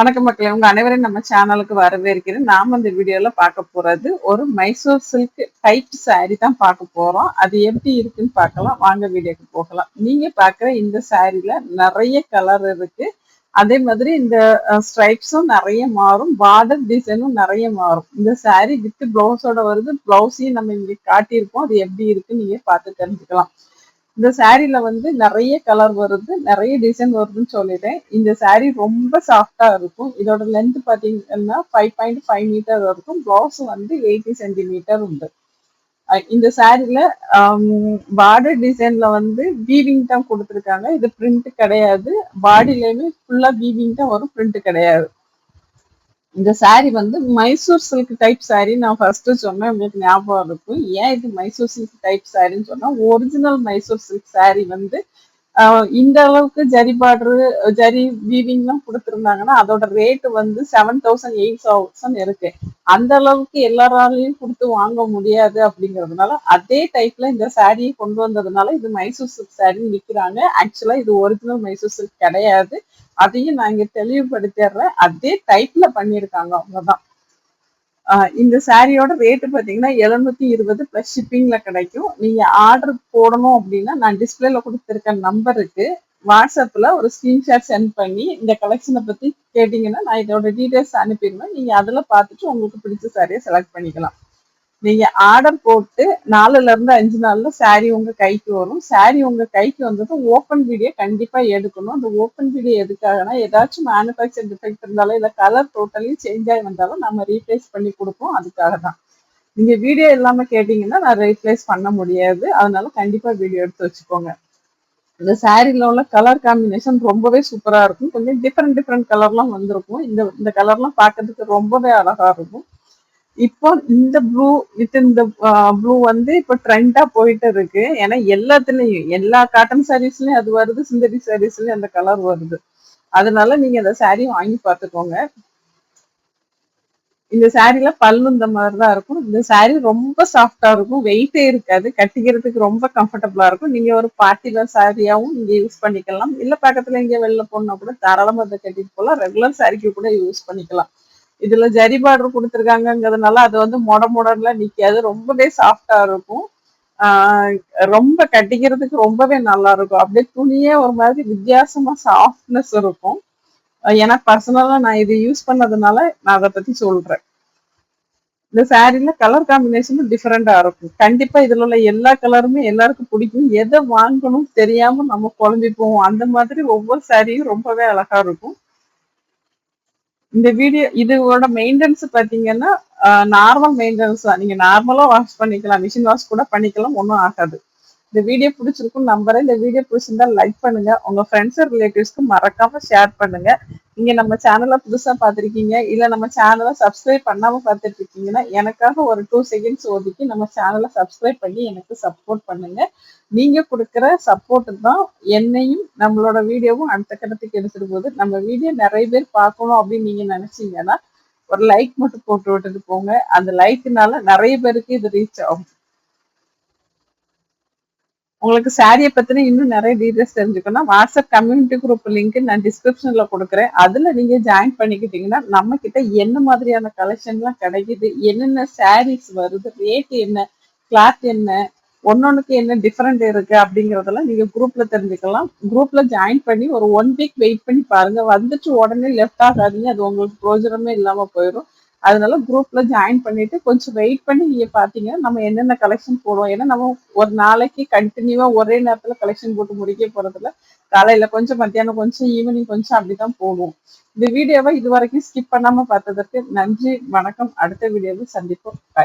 வணக்கம் மக்களே. உங்க அனைவரையும் நம்ம சேனலுக்கு வரவேற்கிறேன். நாம இந்த வீடியோல பார்க்க போறது ஒரு மைசூர் சில்க் டைப் சாரி தான் பார்க்க போறோம். அது எப்படி இருக்குன்னு பார்க்கலாம். வாங்க வீடியோக்கு போகலாம். நீங்க பார்க்குற இந்த சாரீல நிறைய கலர் இருக்கு. அதே மாதிரி இந்த ஸ்ட்ரைப்ஸும் நிறைய மாறும். பார்டர் டிசைனும் நிறைய மாறும். இந்த சாரி வித் பிளவுஸோட வருது. பிளவுஸையும் நம்ம இங்க காட்டியிருக்கோம். அது எப்படி இருக்குன்னு நீங்க பார்த்து தெரிஞ்சுக்கலாம். இந்த சாரீல வந்து நிறைய கலர் வருது நிறைய டிசைன் வருதுன்னு சொல்லிட்டேன். இந்த சாரீ ரொம்ப சாஃப்டா இருக்கும். இதோட லென்த் பாத்தீங்கன்னா ஃபைவ் பாயிண்ட் ஃபைவ் மீட்டர் இருக்கும் பிளவுஸ் வந்து எயிட்டி சென்டிமீட்டர் உண்டு. இந்த சாரீல பார்டர் டிசைன்ல வந்து வீவிங் தான் கொடுத்துருக்காங்க. இது பிரிண்ட் கிடையாது. பாடியிலயுமே ஃபுல்லா வீவிங் தான் வரும். பிரிண்ட் கிடையாது. இந்த saree வந்து மைசூர் சில்க் டைப் saree நான் ஃபர்ஸ்ட் சொன்னேன். உங்களுக்கு ஞாபகம் இருக்கும். ஏன் இது மைசூர் சில்க் டைப் சாரின்னு சொன்னா ஒரிஜினல் மைசூர் சில்க் saree வந்து இந்த அளவுக்கு ஜரி பார்டரு ஜரி வீவிங்லாம் கொடுத்துருந்தாங்கன்னா அதோட ரேட் வந்து செவன் தௌசண்ட் எயிட் தௌசண்ட் இருக்கு. அந்த அளவுக்கு எல்லாராலையும் கொடுத்து வாங்க முடியாது அப்படிங்கிறதுனால அதே டைப்ல இந்த சாரியை கொண்டு வந்ததுனால இது மைசூர் சில்க் சாரின்னு விற்கிறாங்க ஆக்சுவலா இது ஒரிஜினல் மைசூர் சில்க் கிடையாது. அதையும் நான் இங்க தெளிவுபடுத்திடுறேன். அதே டைப்ல பண்ணியிருக்காங்க அவங்கதான் தான். இந்த சாரியோட ரேட்டு பார்த்தீங்கன்னா எழுநூத்தி இருபது ப்ளஸ் ஷிப்பிங்ல கிடைக்கும். நீங்க ஆர்டர் போடணும் அப்படின்னா நான் டிஸ்பிளேல கொடுத்துருக்க நம்பருக்கு வாட்ஸ்அப்பில் ஒரு ஸ்க்ரீன்ஷாட் சென்ட் பண்ணி இந்த கலெக்ஷனை பற்றி கேட்டிங்கன்னா நான் இதோட டீடைல்ஸ் அனுப்பிடுவேன். நீங்கள் அதில் பார்த்துட்டு உங்களுக்கு பிடிச்ச சாரியை செலக்ட் பண்ணிக்கலாம். நீங்க ஆர்டர் போட்டு நாலுல இருந்து அஞ்சு நாள்ல சாரி உங்க கைக்கு வரும். சாரி உங்க கைக்கு வந்ததும் ஓப்பன் வீடியோ கண்டிப்பா எடுக்கணும். அந்த ஓப்பன் வீடியோ எதுக்காகனா ஏதாச்சும் மேனுஃபேக்சர் டிஃபெக்ட் இருந்தாலும் இல்ல கலர் டோட்டலி சேஞ்ச் ஆகி வந்தாலும் நம்ம ரீப்ளேஸ் பண்ணி கொடுப்போம். அதுக்காக தான் நீங்க வீடியோ இல்லாம கேட்டீங்கன்னா நான் ரீப்ளேஸ் பண்ண முடியாது. அதனால கண்டிப்பா வீடியோ எடுத்து வச்சுக்கோங்க. இந்த சாரீல உள்ள கலர் காம்பினேஷன் ரொம்பவே சூப்பரா இருக்கும். கொஞ்சம் டிஃப்ரெண்ட் டிஃப்ரெண்ட் கலர்லாம் வந்திருக்கும். இந்த இந்த கலர்லாம் பார்க்கறதுக்கு ரொம்பவே அழகா இருக்கும். இப்போ இந்த ப்ளூ வித் இந்த uh, ப்ளூ வந்து இப்போ ட்ரெண்டா போயிட்டு இருக்கு. ஏன்னா எல்லாத்துலயும் எல்லா காட்டன் சாரீஸ்லயும் அது வருது சிந்தடி சாரீஸ்லயும் அந்த கலர் வருது. அதனால நீங்க அந்த saree வாங்கி பார்த்துக்கோங்க. இந்த சாரீல பல்லு இந்த மாதிரி தான் இருக்கும். இந்த saree ரொம்ப சாஃப்டா இருக்கும். வெயிட்டே இருக்காது. கட்டிக்கிறதுக்கு ரொம்ப கம்ஃபர்டபுளா இருக்கும். நீங்க ஒரு பார்ட்டிகுர் சாரியாவும் நீங்க யூஸ் பண்ணிக்கலாம். இல்ல பக்கத்துல எங்க வெளில போனா கூட தாராளமா அதை கட்டிட்டு போகலாம். ரெகுலர் சாரிக்கு கூட யூஸ் பண்ணிக்கலாம். இதுல ஜரி பார்டர் கொடுத்துருக்காங்கங்கிறதுனால அது வந்து மொட மொடன்ல நிக்காது. ரொம்பவே சாஃப்டா இருக்கும். ரொம்ப கட்டிக்கிறதுக்கு ரொம்பவே நல்லா இருக்கும். அப்படியே துணியே ஒரு மாதிரி வித்தியாசமா சாஃப்ட்னஸ் இருக்கும். ஏன்னா பர்சனலா நான் இது யூஸ் பண்ணதுனால நான் அதை பத்தி சொல்றேன். இந்த சாரீல கலர் காம்பினேஷனும் டிஃப்ரெண்டா இருக்கும். கண்டிப்பா இதுல உள்ள எல்லா கலருமே எல்லாருக்கும் பிடிக்கும். எதை வாங்கணும் தெரியாம நம்ம குழம்பி போவோம் அந்த மாதிரி ஒவ்வொரு சாரியும் ரொம்பவே அழகா இருக்கும். இந்த வீடியோ இதோட மெயின்டெனன்ஸ் பாத்தீங்கன்னா நார்மல் மெயின்டெனன்ஸ் தான். நீங்க நார்மலா வாஷ் பண்ணிக்கலாம் மிஷின் வாஷ் கூட பண்ணிக்கலாம் ஒன்றும் ஆகாது. இந்த வீடியோ பிடிச்சிருக்கும் நம்புறேன். இந்த வீடியோ பிடிச்சிருந்தா லைக் பண்ணுங்க. உங்க ஃப்ரெண்ட்ஸ் ரிலேட்டிவ்ஸ்க்கு மறக்காம ஷேர் பண்ணுங்க. நீங்க நம்ம சேனலை புதுசா பாத்திருக்கீங்க இல்ல நம்ம சேனலை சப்ஸ்கிரைப் பண்ணாம பாத்துட்டு இருக்கீங்கன்னா எனக்காக ஒரு டூ செகண்ட்ஸ் ஒதுக்கி நம்ம சேனலை சப்ஸ்கிரைப் பண்ணி எனக்கு சப்போர்ட் பண்ணுங்க. நீங்க கொடுக்குற சப்போர்ட் தான் என்னையும் நம்மளோட வீடியோவும் அடுத்த கட்டத்துக்கு எடுத்துட்டு போகுது. நம்ம வீடியோ நிறைய பேர் பார்க்கணும் அப்படின்னு நீங்க நினைச்சீங்கன்னா ஒரு லைக் மட்டும் போட்டு விட்டுட்டு போங்க. அந்த லைக்குனால நிறைய பேருக்கு இது ரீச் ஆகும். உங்களுக்கு சாரியை பத்தின இன்னும் நிறைய டீடைல்ஸ் தெரிஞ்சுக்கணும். வாட்ஸ்அப் கம்யூனிட்டி குரூப் லிங்க் நான் டிஸ்கிரிப்ஷன்ல கொடுக்குறேன். அதுல நீங்க ஜாயின் பண்ணிக்கிட்டீங்கன்னா நம்ம கிட்ட என்ன மாதிரியான கலெக்ஷன்லாம் கிடைக்குது? என்னென்ன சாரீஸ் வருது? ரேட் என்ன? கிளாத் என்ன? ஒன்னொன்னுக்கு என்ன டிஃபரெண்ட் இருக்கு அப்படிங்கறதெல்லாம் நீங்க குரூப்ல தெரிஞ்சுக்கலாம். குரூப்ல ஜாயின் பண்ணி ஒரு ஒன் வீக் வெயிட் பண்ணி பாருங்க. வந்துட்டு உடனே லெஃப்ட் ஆகாதீங்க. அது உங்களுக்கு பிரோஜனமே இல்லாம போயிடும் அதனால குரூப்ல ஜாயின் பண்ணிட்டு கொஞ்சம் வெயிட் பண்ணி நீங்க பாத்தீங்கன்னா நம்ம என்னென்ன கலெக்ஷன் போடுவோம். ஏன்னா நம்ம ஒரு நாளைக்கு கண்டினியூவா ஒரே நேரத்துல கலெக்ஷன் போட்டு முடிக்க போறதுல காலையில கொஞ்சம் மத்தியானம் கொஞ்சம் ஈவினிங் கொஞ்சம் அப்படிதான் போடுவோம். இந்த வீடியோவை இது வரைக்கும் ஸ்கிப் பண்ணாம பார்த்ததற்கு நன்றி வணக்கம். அடுத்த வீடியோவில் சந்திப்போம். பாய்